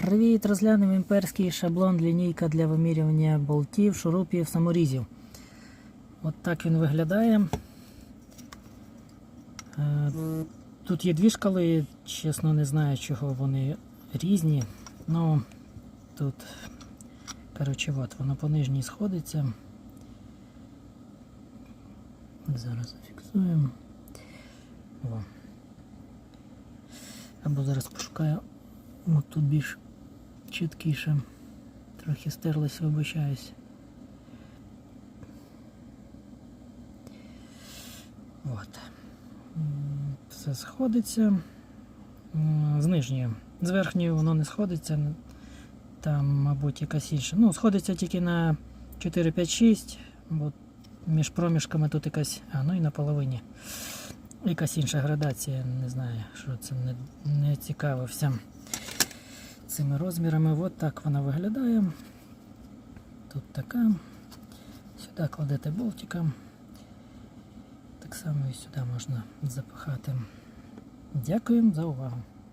Привіт, розглянемо імперський шаблон лінійка для вимірювання болтів, шурупів, саморізів. От так він виглядає. Е, Тут є дві шкали, чесно не знаю, чого вони різні. Ну тут, коротше, от воно по нижній сходиться. Зараз зафіксуємо. Або зараз пошукаю От тут більш чіткіше. Трохи стерлась, вибачаюсь. От. Все сходиться. З нижньої. З верхньої воно не сходиться. Там, мабуть, якась інша. Ну, сходиться тільки на 4, 5, 6, бо між проміжками тут якась. А, ну і на половині. Якась інша градація, не знаю, що це не, не цікавився цими розмірами. От так вона виглядає. Тут така. Сюди кладете болтика. Так само і сюди можна запихати. Дякую за увагу.